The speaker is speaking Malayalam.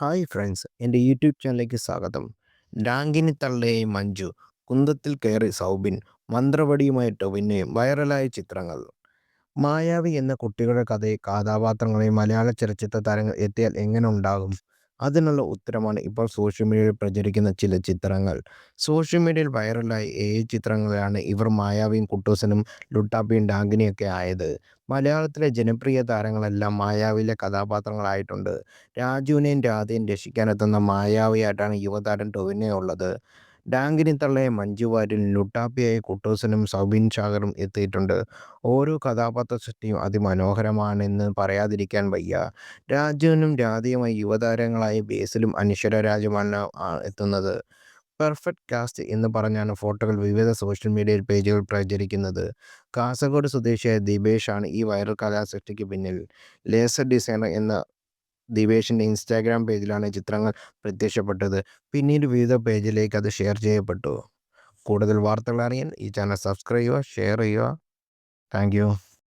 ഹായ് ഫ്രണ്ട്സ് എന്റെ യൂട്യൂബ് ചാനലിലേക്ക് സ്വാഗതം. ഡാങ്കിനി തള്ളയെ മഞ്ജു കുന്തത്തിൽ കയറി സൗബിൻ മന്ത്രവടിയുമായി ടൊവിനെയും വൈറലായ ചിത്രങ്ങൾ. മായാവി എന്ന കുട്ടികളുടെ കഥയെ കഥാപാത്രങ്ങളെ മലയാള ചലച്ചിത്ര താരങ്ങൾ എത്തിയാൽ എങ്ങനെ ഉണ്ടാകും? അതിനുള്ള ഉത്തരമാണ് ഇപ്പോൾ സോഷ്യൽ മീഡിയയിൽ പ്രചരിക്കുന്ന ചില ചിത്രങ്ങൾ. സോഷ്യൽ മീഡിയയിൽ വൈറലായ ഏഴ് ചിത്രങ്ങളാണ് ഇവർ മായാവിയും കുട്ടൂസനും ലുട്ടാപ്പിയും ഡാങ്കിനിയൊക്കെ ആയത്. മലയാളത്തിലെ ജനപ്രിയ താരങ്ങളെല്ലാം മായാവിയിലെ കഥാപാത്രങ്ങളായിട്ടുണ്ട്. രാജുവിനെയും രാധയും രക്ഷിക്കാനെത്തുന്ന മായാവിയായിട്ടാണ് യുവതാരം ടൊവിനെ ഉള്ളത് ഡാങ്കിനി തള്ളയ മഞ്ജു ലുട്ടാപ്പിയായ കുട്ടൂസനും സൗബിൻ ഷാഗറും എത്തിയിട്ടുണ്ട്. ഓരോ കഥാപാത്ര സൃഷ്ടിയും അതിമനോഹരമാണെന്ന് പറയാതിരിക്കാൻ വയ്യ. രാജുവിനും രാധയുമായി യുവതാരങ്ങളായ ബേസിലും അനശ്വര രാജുമാണ് എത്തുന്നത്. പെർഫെക്റ്റ് കാസ്റ്റ് എന്ന് പറഞ്ഞാണ് ഫോട്ടോകൾ വിവിധ സോഷ്യൽ മീഡിയ പേജുകൾ പ്രചരിക്കുന്നത്. കാസർഗോഡ് സ്വദേശിയായ ദിബേഷാണ് ഈ വൈറൽ കലാസൃഷ്ടിക്ക് പിന്നിൽ. ലേസർ ഡിസൈനർ എന്ന ദിവേഷിന്റെ ഇൻസ്റ്റാഗ്രാം പേജിലാണ് ചിത്രങ്ങൾ പ്രത്യക്ഷപ്പെട്ടത്. പിന്നീട് വിവിധ പേജിലേക്ക് അത് ഷെയർ ചെയ്യപ്പെട്ടു. കൂടുതൽ വാർത്തകൾ അറിയാൻ ഈ ചാനൽ സബ്സ്ക്രൈബ് ചെയ്യുക ഷെയർ ചെയ്യുക. താങ്ക്